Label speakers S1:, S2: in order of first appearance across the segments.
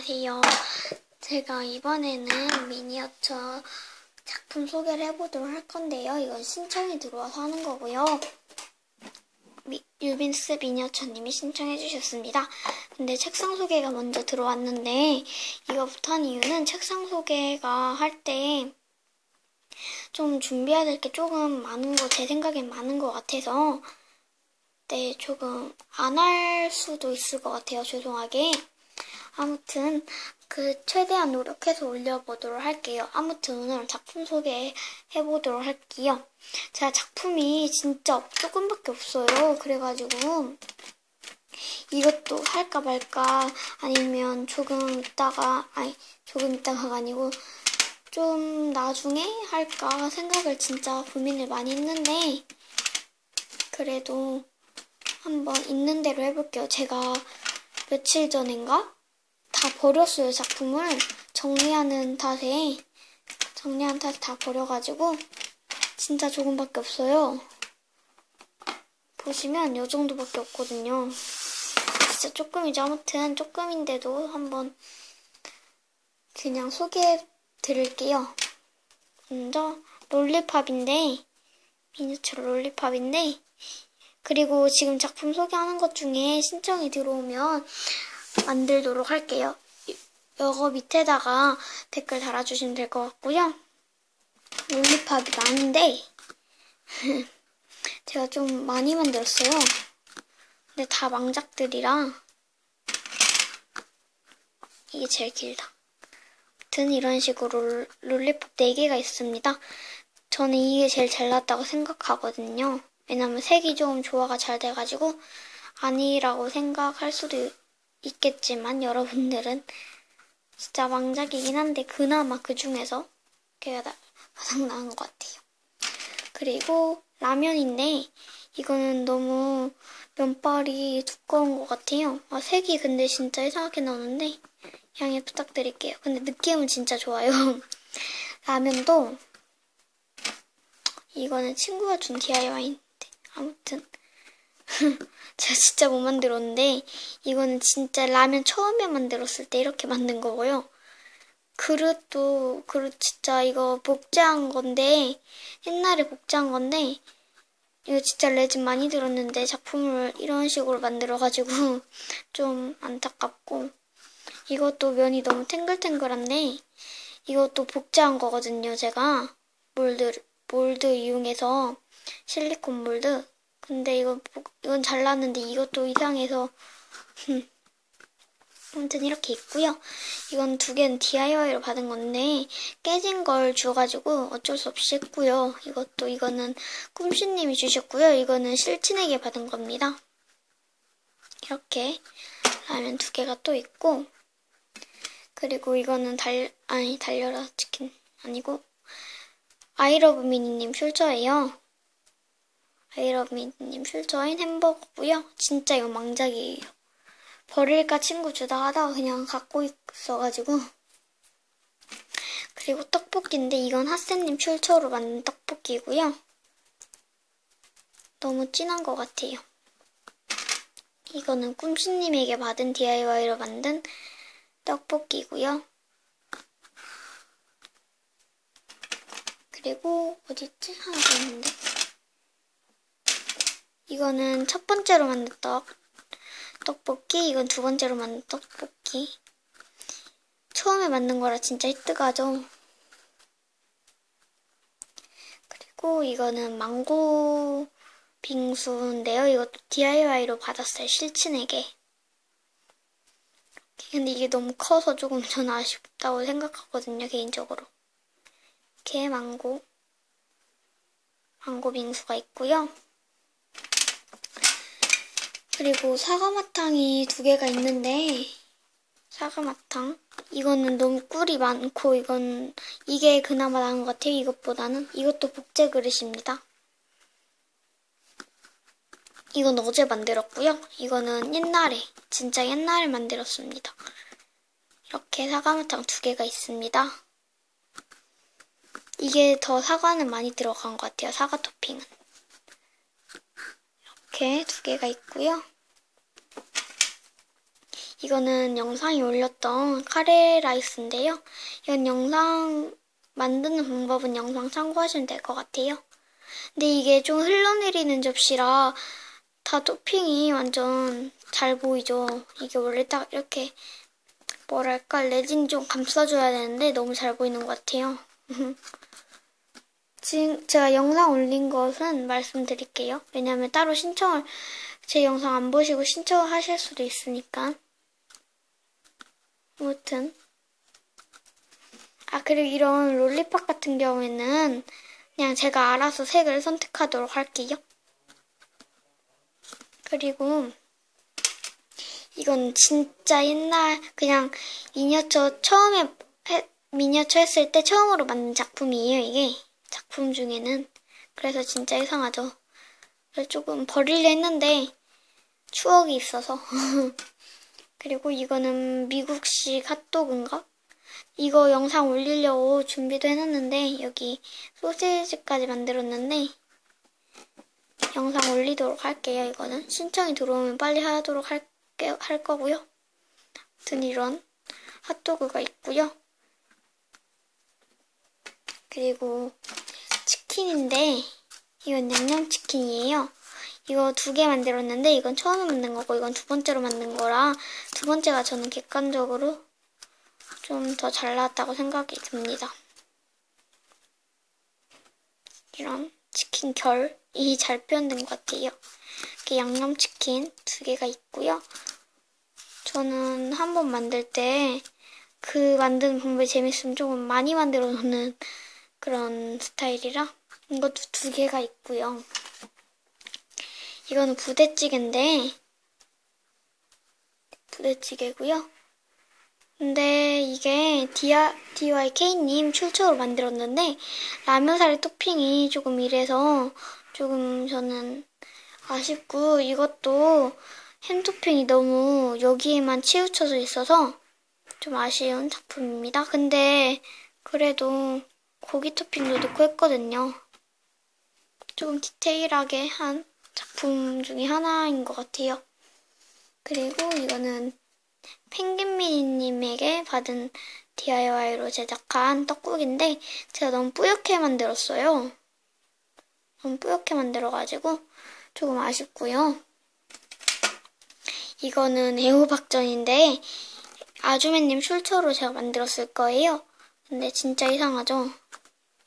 S1: 안녕하세요. 제가 이번에는 미니어처 작품 소개를 해보도록 할 건데요. 이건 신청이 들어와서 하는 거고요. 미, 유빈스 미니어처님이 신청해 주셨습니다. 근데 책상 소개가 먼저 들어왔는데 이거부터 한 이유는 책상 소개가 할 때 좀 준비해야 될 게 조금 많은 거, 제 생각엔 많은 것 같아서 네, 조금 안 할 수도 있을 것 같아요. 죄송하게. 아무튼 그 최대한 노력해서 올려보도록 할게요. 아무튼 오늘 작품 소개해 보도록 할게요. 제가 작품이 진짜 조금밖에 없어요. 그래가지고 이것도 할까 말까 아니면 조금 있다가 아니 조금 있다가가 아니고 좀 나중에 할까 생각을 진짜 고민을 많이 했는데 그래도 한번 있는 대로 해볼게요. 제가 며칠 전인가 다 버렸어요, 작품을. 정리하는 탓에, 정리하는 탓에 다 버려가지고, 진짜 조금밖에 없어요. 보시면 요 정도밖에 없거든요. 진짜 조금이죠. 아무튼 조금인데도 한번 그냥 소개해 드릴게요. 먼저 롤리팝인데, 미니처 롤리팝인데, 그리고 지금 작품 소개하는 것 중에 신청이 들어오면 만들도록 할게요. 이거 밑에다가 댓글 달아주시면 될 것 같고요. 롤리팝이 많은데 제가 좀 많이 만들었어요. 근데 다 망작들이라 이게 제일 길다. 아무튼 이런 식으로 롤리팝 4개가 있습니다. 저는 이게 제일 잘 났다고 생각하거든요. 왜냐면 색이 좀 조화가 잘 돼가지고 아니라고 생각할 수도 있겠지만 여러분들은 진짜 망작이긴 한데 그나마 그 중에서 걔가 가장 나은 것 같아요. 그리고 라면인데 이거는 너무 면발이 두꺼운 것 같아요. 아, 색이 근데 진짜 이상하게 나오는데 양해 부탁드릴게요. 근데 느낌은 진짜 좋아요. 라면도 이거는 친구가 준 DIY인데 아무튼 제가 진짜 못 만들었는데 이거는 진짜 라면 처음에 만들었을 때 이렇게 만든 거고요. 그릇도 그릇 진짜 이거 복제한 건데 옛날에 복제한 건데 이거 진짜 레진 많이 들었는데 작품을 이런 식으로 만들어가지고 좀 안타깝고 이것도 면이 너무 탱글탱글한데 이것도 복제한 거거든요 제가 몰드 몰드 이용해서 실리콘 몰드 근데 이거 이건 잘났는데 이것도 이상해서 아무튼 이렇게 있고요. 이건 두 개는 DIY로 받은 건데 깨진 걸 줘가지고 어쩔 수 없이 했고요. 이것도 이거는 꿈씨님이 주셨고요. 이거는 실친에게 받은 겁니다. 이렇게 라면 두 개가 또 있고 그리고 이거는 달 아니 달려라 치킨 아니고 아이러브 미니님 퓨처예요. 아이러브미님 퓨처인 햄버거고요. 진짜 이거 망작이에요. 버릴까 친구 주다 하다가 그냥 갖고 있어가지고 그리고 떡볶이인데 이건 하세님 퓨처로 만든 떡볶이고요. 너무 진한 것 같아요. 이거는 꿈씨님에게 받은 DIY로 만든 떡볶이고요. 그리고 어딨지? 하나 더 있는데 이거는 첫 번째로 만든 떡, 떡볶이, 이건 두 번째로 만든 떡볶이. 처음에 만든 거라 진짜 히트가죠. 그리고 이거는 망고 빙수인데요. 이것도 DIY로 받았어요. 실친에게. 근데 이게 너무 커서 조금 저는 아쉽다고 생각하거든요. 개인적으로. 이렇게 망고, 망고 빙수가 있고요. 그리고 사과마탕이 두 개가 있는데 사과마탕 이거는 너무 꿀이 많고 이건 이게 그나마 나은 것 같아요. 이것보다는 이것도 복제 그릇입니다. 이건 어제 만들었고요. 이거는 옛날에 진짜 옛날에 만들었습니다. 이렇게 사과마탕 두 개가 있습니다. 이게 더 사과는 많이 들어간 것 같아요. 사과 토핑은. 이렇게 두 개가 있고요. 이거는 영상에 올렸던 카레 라이스인데요. 이건 영상 만드는 방법은 영상 참고하시면 될 것 같아요. 근데 이게 좀 흘러내리는 접시라 다 토핑이 완전 잘 보이죠. 이게 원래 딱 이렇게 뭐랄까 레진 좀 감싸줘야 되는데 너무 잘 보이는 것 같아요. 지금 제가 영상 올린 것은 말씀드릴게요. 왜냐하면 따로 신청을 제 영상 안 보시고 신청을 하실 수도 있으니까. 아무튼 아 그리고 이런 롤리팝 같은 경우에는 그냥 제가 알아서 색을 선택하도록 할게요. 그리고 이건 진짜 옛날 그냥 미니어처 처음에 해, 미니어처 했을 때 처음으로 만든 작품이에요. 이게 작품 중에는 그래서 진짜 이상하죠. 조금 버리려 했는데 추억이 있어서 그리고 이거는 미국식 핫도그인가? 이거 영상 올리려고 준비도 해놨는데 여기 소세지까지 만들었는데 영상 올리도록 할게요. 이거는 신청이 들어오면 빨리 하도록 할, 할 거고요. 아무튼 이런 핫도그가 있고요. 그리고 치킨인데 이건 양념치킨이에요. 이거 두 개 만들었는데 이건 처음에 만든 거고 이건 두 번째로 만든 거라 두 번째가 저는 객관적으로 좀 더 잘 나왔다고 생각이 듭니다. 이런 치킨 결이 잘 표현된 것 같아요. 이렇게 양념치킨 두 개가 있고요. 저는 한 번 만들 때 그 만드는 방법이 재밌으면 조금 많이 만들어 놓는 그런 스타일이라 이것도 두 개가 있고요. 이거는 부대찌개인데 부대찌개고요. 근데 이게 DYK님 출처로 만들었는데 라면 사리 토핑이 조금 이래서 조금 저는 아쉽고 이것도 햄 토핑이 너무 여기에만 치우쳐져 있어서 좀 아쉬운 작품입니다. 근데 그래도 고기 토핑도 넣고 했거든요. 조금 디테일하게 한 작품 중에 하나인 것 같아요. 그리고 이거는 펭귄미니님에게 받은 DIY로 제작한 떡국인데 제가 너무 뿌옇게 만들었어요. 너무 뿌옇게 만들어가지고 조금 아쉽고요. 이거는 애호박전인데 아주매님 출처로 제가 만들었을 거예요. 근데 진짜 이상하죠?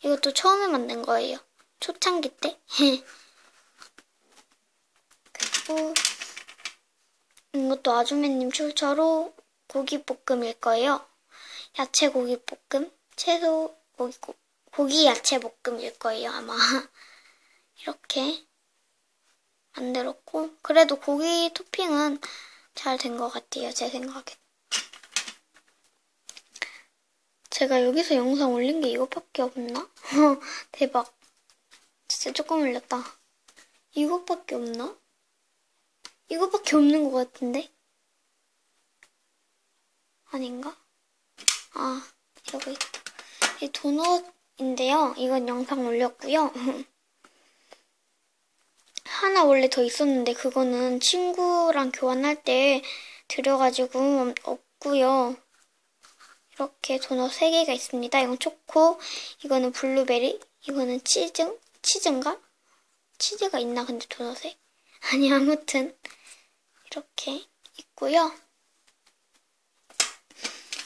S1: 이것도 처음에 만든 거예요. 초창기 때. 그리고 이것도 아주매님 출처로 고기볶음일 거예요. 야채 고기볶음, 채소 고기, 고기 야채 볶음일 거예요, 아마. 이렇게 만들었고, 그래도 고기 토핑은 잘 된 것 같아요, 제 생각엔. 제가 여기서 영상 올린 게 이것밖에 없나? 대박. 진짜 조금 올렸다. 이것밖에 없나? 이것밖에 없는 것 같은데? 아닌가? 아, 여기 있다. 이 도넛인데요. 이건 영상 올렸고요. 하나 원래 더 있었는데 그거는 친구랑 교환할 때 드려가지고 없고요. 이렇게 도넛 3개가 있습니다. 이건 초코, 이거는 블루베리, 이거는 치즈, 치즈인가? 치즈가 있나 근데 도넛에? 아니 아무튼 이렇게 있고요.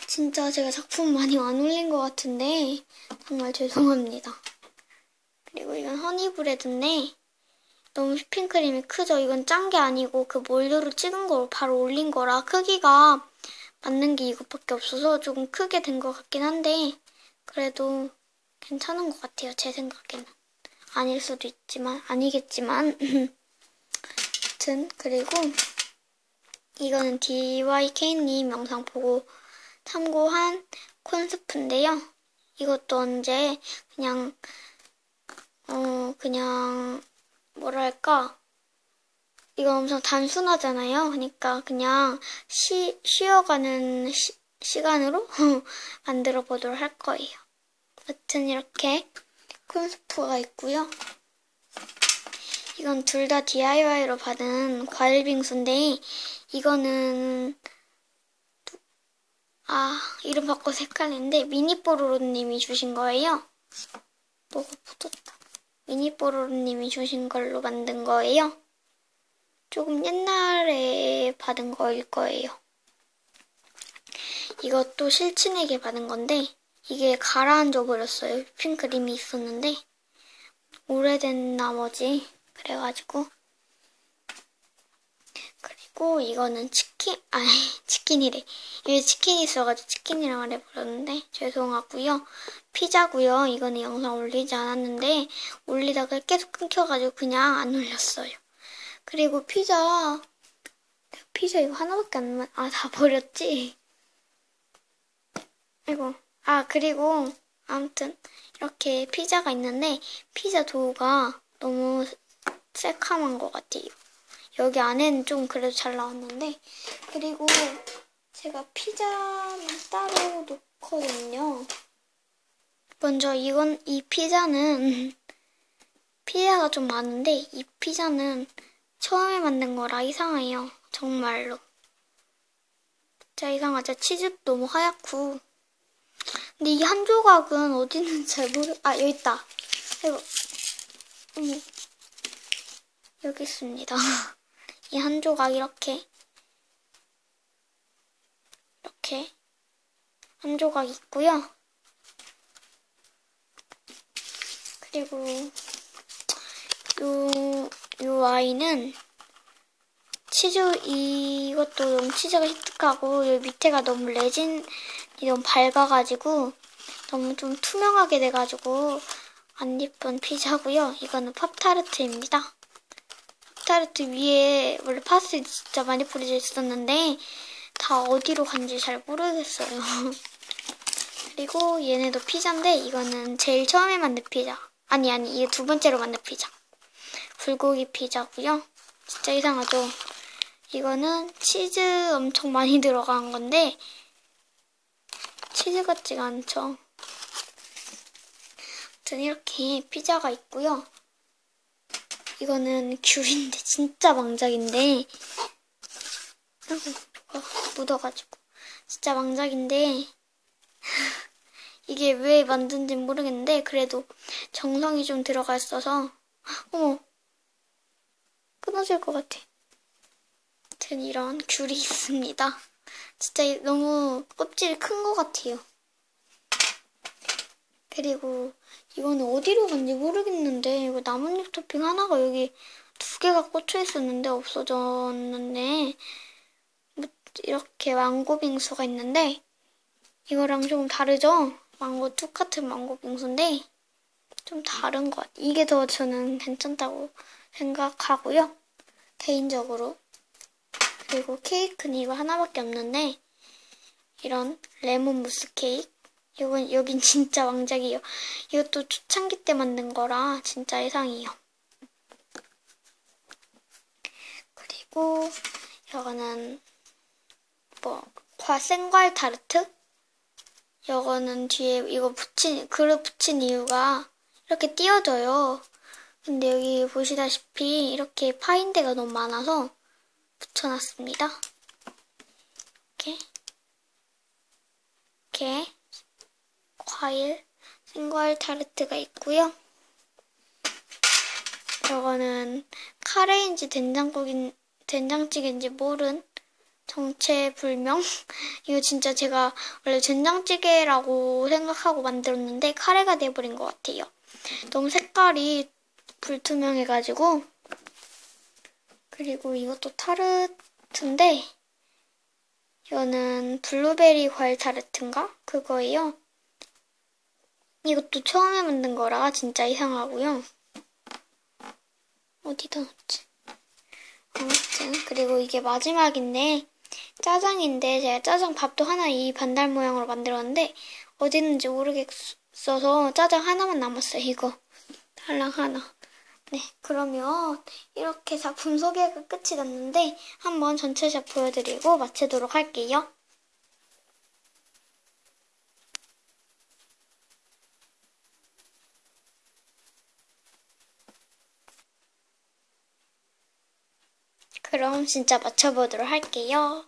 S1: 진짜 제가 작품 많이 안 올린 것 같은데 정말 죄송합니다. 그리고 이건 허니브레드인데 너무 휘핑크림이 크죠? 이건 짠 게 아니고 그 몰드로 찍은 걸 바로 올린 거라 크기가 맞는 게 이것밖에 없어서 조금 크게 된 것 같긴 한데 그래도 괜찮은 것 같아요. 제 생각에는. 아닐 수도 있지만 아니겠지만 아무튼 그리고 이거는 DYK님 영상 보고 참고한 콘스프인데요. 이것도 언제 그냥 어 그냥 뭐랄까 이거 엄청 단순하잖아요. 그러니까 그냥 쉬, 쉬어가는 시, 시간으로 만들어 보도록 할 거예요. 아무튼 이렇게 콘스프가 있고요. 이건 둘 다 DIY로 받은 과일 빙수인데 이거는 아, 이름 바꿔서 헷갈리는데, 미니뽀로로님이 주신 거예요. 뭐가 붙었다. 미니뽀로로님이 주신 걸로 만든 거예요. 조금 옛날에 받은 거일 거예요. 이것도 실친에게 받은 건데, 이게 가라앉아 버렸어요. 핑크림이 있었는데, 오래된 나머지, 그래가지고, 그리고 이거는 치킨, 아니, 치킨이래. 이게 치킨이 있어가지고 치킨이라 말해버렸는데, 죄송하고요 피자고요 이거는 영상 올리지 않았는데, 올리다가 계속 끊겨가지고 그냥 안 올렸어요. 그리고 피자, 피자 이거 하나밖에 안, 만, 아, 다 버렸지? 아이고. 아, 그리고, 아무튼, 이렇게 피자가 있는데, 피자 도우가 너무 새카만 것 같아요. 여기 안에는 좀 그래도 잘 나왔는데 그리고 제가 피자는 따로 놓거든요. 먼저 이건 이 피자는 피자가 좀 많은데 이 피자는 처음에 만든 거라 이상해요. 정말로. 진짜 이상하죠. 치즈 너무 하얗고. 근데 이 한 조각은 어디 있는지 잘 모르. 아 여기 있다. 이거. 어머. 여기 있습니다. 이 한 조각 이렇게 이렇게 한 조각 있고요. 그리고 요, 요 아이는 치즈 이것도 너무 치즈가 히트하고 요 밑에가 너무 레진이 너무 밝아가지고 너무 좀 투명하게 돼가지고 안 예쁜 피자고요. 이거는 팝타르트입니다. 타르트 위에 원래 파스 진짜 많이 뿌려져 있었는데 다 어디로 간지 잘 모르겠어요. 그리고 얘네도 피자인데 이거는 제일 처음에 만든 피자. 아니 아니 이게 두 번째로 만든 피자. 불고기 피자고요. 진짜 이상하죠? 이거는 치즈 엄청 많이 들어간 건데 치즈 같지가 않죠. 아무튼 이렇게 피자가 있고요. 이거는 귤인데 진짜 망작인데 어, 묻어가지고 진짜 망작인데 이게 왜 만든지 모르겠는데 그래도 정성이 좀 들어가 있어서 어머 끊어질 것 같아. 아무튼 이런 귤이 있습니다. 진짜 너무 껍질이 큰 것 같아요. 그리고 이거는 어디로 간지 모르겠는데 이거 나뭇잎 토핑 하나가 여기 두 개가 꽂혀 있었는데 없어졌는데 뭐 이렇게 망고 빙수가 있는데 이거랑 좀 다르죠? 망고 똑같은 망고 빙수인데 좀 다른 것 같아요. 이게 더 저는 괜찮다고 생각하고요. 개인적으로. 그리고 케이크는 이거 하나밖에 없는데 이런 레몬 무스 케이크 이건 여긴 진짜 왕작이에요. 이것도 초창기 때 만든 거라 진짜 예상이에요. 그리고 이거는 뭐 생과일 타르트? 이거는 뒤에 이거 붙인 그릇 붙인 이유가 이렇게 띄어져요. 근데 여기 보시다시피 이렇게 파인 데가 너무 많아서 붙여놨습니다. 이렇게 이렇게 과일, 생과일 타르트가 있고요. 이거는 카레인지 된장국인, 된장찌개인지 모른 정체불명? 이거 진짜 제가 원래 된장찌개라고 생각하고 만들었는데 카레가 돼버린 것 같아요. 너무 색깔이 불투명해가지고 그리고 이것도 타르트인데 이거는 블루베리 과일 타르트인가? 그거예요. 이것도 처음에 만든 거라 진짜 이상하고요. 어디다 놨지? 아무튼 그리고 이게 마지막인데 짜장인데 제가 짜장 밥도 하나 이 반달 모양으로 만들었는데 어디 있는지 모르겠어서 짜장 하나만 남았어요. 이거 달랑 하나. 네, 그러면 이렇게 작품 소개가 끝이 났는데 한번 전체샷 보여드리고 마치도록 할게요. 그럼 진짜 맞춰보도록 할게요.